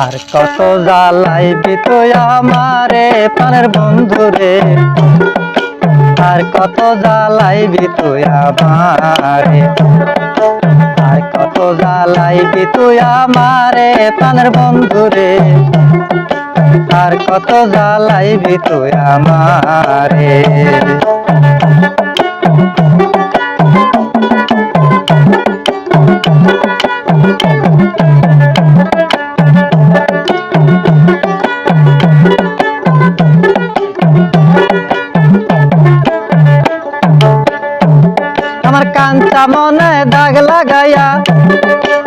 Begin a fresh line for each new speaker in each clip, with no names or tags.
আর কত জ্বালাইবি তুই আমারে প্রাণের বন্ধু রে আর কত জ্বালাইবি তুই আমারে। আর কত জ্বালাইবি তুই আমারে প্রাণের বন্ধু রে আর কত জ্বালাইবি তুই আমারে। কাঞ্চা মনে দাগ লাগাইয়া,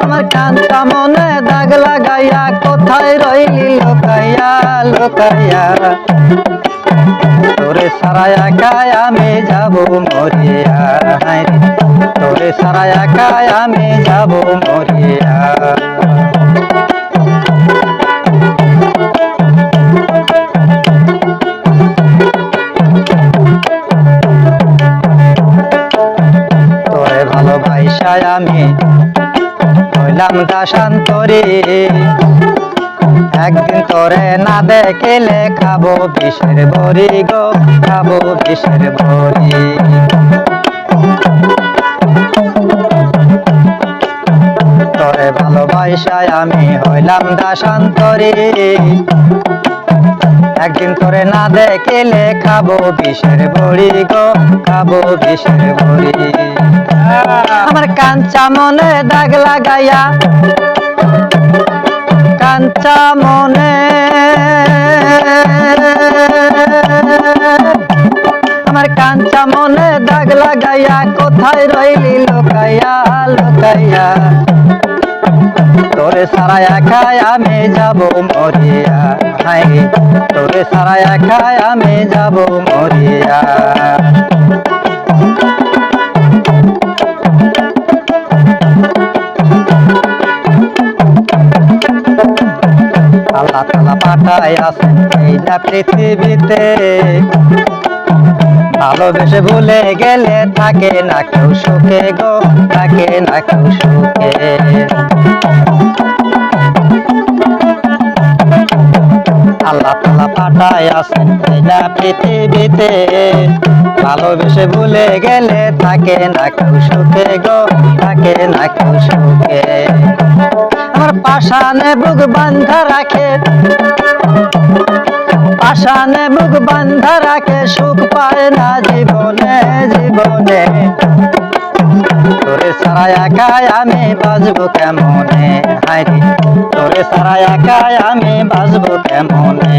আমার কাঞ্চা মনে দাগ লাগাইয়া, কোথায় রইলি লোকাইয়া লোকাইয়া? তোরে সারা একাই আমি যাব মরিয়া। তোরে সারা একাই আমি যাব মরিয়া। আমি হইলাম দাসান্তরে একদিন তোরে না দেখলে খাব বিষের বড়ি গো, খাব বিষের বড়ি। তোরে ভালোবাসায় আমি হইলাম দাসান্তরে একদিন তোরে না দেখলে খাব বিষের বড়ি গো, খাব বিষের বড়ি। আমার কাঞ্চা মনে দাগ লাগাইয়া, কাঞ্চা মনে। আমার কাঞ্চা মনে দাগ লাগাইয়া, কোথায় রইলি লোকাইয়া লোকাইয়া। তোরে সারা একাই আমি যাব মরিয়া। হাই তোরে সারা একাই আমি যাব মরিয়া। আল্লাহ তালা পাঠাই আছেন এইটা পৃথিবীতে। ভালোবেসে ভুলে গেলে থাকে না কেউ সুখে গো, থাকে না কেউ সুখে। আল্লাহ তালা পাঠাই আছেন এইটা পৃথিবীতে। ভালোবেসে ভুলে গেলে থাকে না কেউ সুখে গো, থাকে না কেউ সুখে। আমার পাশানে বুক বান্ধা রাখে। পাশানে মুখ বান্ধা রাখে, সুখ পায় না জীবনে জীবনে। তোরে সারা একাই আমি বাজবো কেমনে? হাই তোরে সারা একাই আমি বাজবো কেমনে?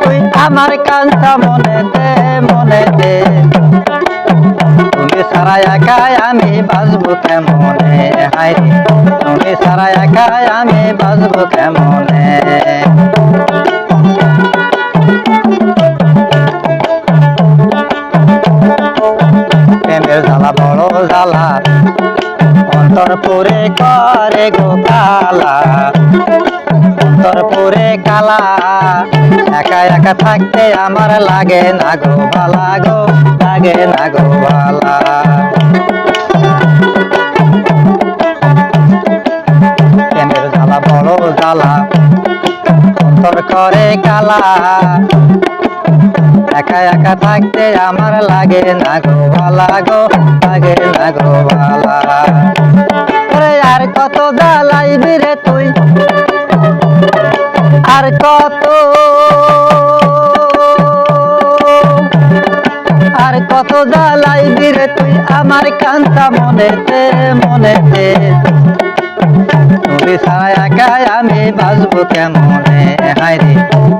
তুই আমার কাঞ্চা মনে দে মনে দে। তুমি সারা একাই আমি বাজবো কেমনে? হাইরে তুমি সারা একাই আমি বাজবো কেমনে? প্রেমের বড় অন্তর করে গো পুরে কালা। একা একা থাকতে আমার লাগে না গো বালা গো, লাগে না গো বালা। প্রেমের জ্বালা বড় জ্বালা, অন্তর করে কালা। একা একা থাকতে আমার লাগে না গো বালা গো, লাগে না গো বালা। আর কত জ্বালাইবি রে তুই? আর কত? আর কত জ্বালাইবি রে তুই আমার কান্তা মনেতে মনেতে? তুমি সারা একাই আমি বাজবো কেমনে? হাইরে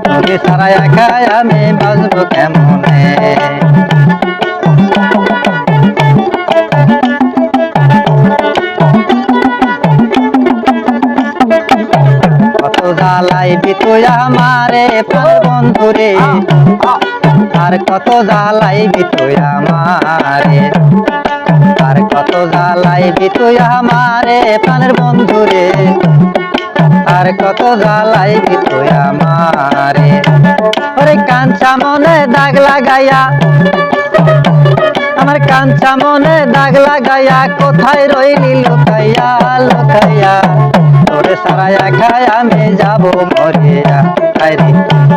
তুমি সারা একাই আমি বাজবো কেমনে? জ্বালাইবি তুই আমারে প্রাণ বন্ধুরে আর কত জ্বালাইবি তুই আমারে। আর কত জ্বালাইবি তুই আমারে প্রাণের বন্ধুরে আর কত জ্বালাইবি তুই আমারে। ওরে কাঞ্চা মনে দাগ লাগাইয়া, আমার কাঞ্চা মনে দাগ লাগাইয়া, কোথায় রইলি লুকাইয়া লুকাইয়া? সারায়া খায় আমি যাব মরিয়া।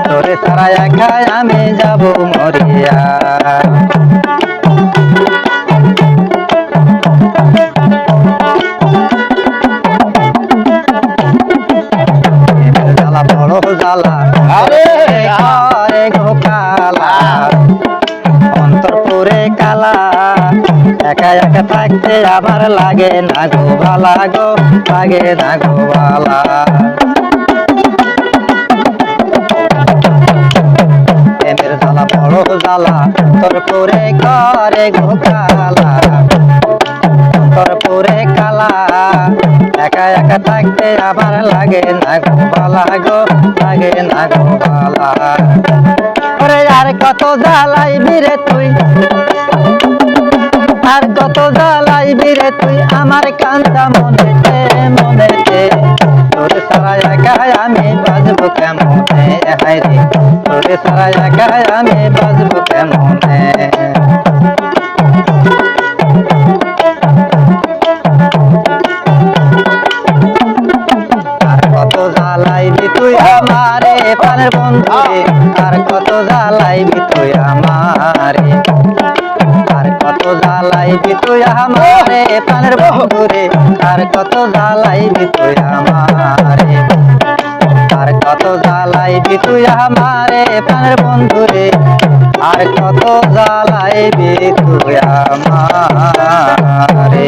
তোরে সারায়া খায় আমি যাব মরিয়া। একা থাকতে আবার লাগে না গো ভালা গো, লাগে না গো ভালা প্রেমের জ্বালা, বড় জ্বালা, তোর পুরে করে গো কালা তোর পুরে কালা, একা একা থাকতে আবার লাগে না গো ভালা গো, লাগে না গো ভালা আর কত জ্বালাইবি রে তুই? আর কত জ্বালাইবি রে তুই আমার কান্তা মনেতে মনেতে তোর সারা একাই আমি বাজবো কেমনে? হায় তোর সারা একাই আমি বাজবো কেমনে? জ্বালাইবি তুই আমারে, প্রাণের বন্ধু আর কত জ্বালাইবি তুই আমারে? জ্বালাইবি তুই আমারে, প্রাণের বন্ধু রে আর কত জ্বালাইবি তুই আমারে। আর কত জ্বালাইবি তুই আমারে, প্রাণের বন্ধুরে আর কত জ্বালাইবি তুই আমারে।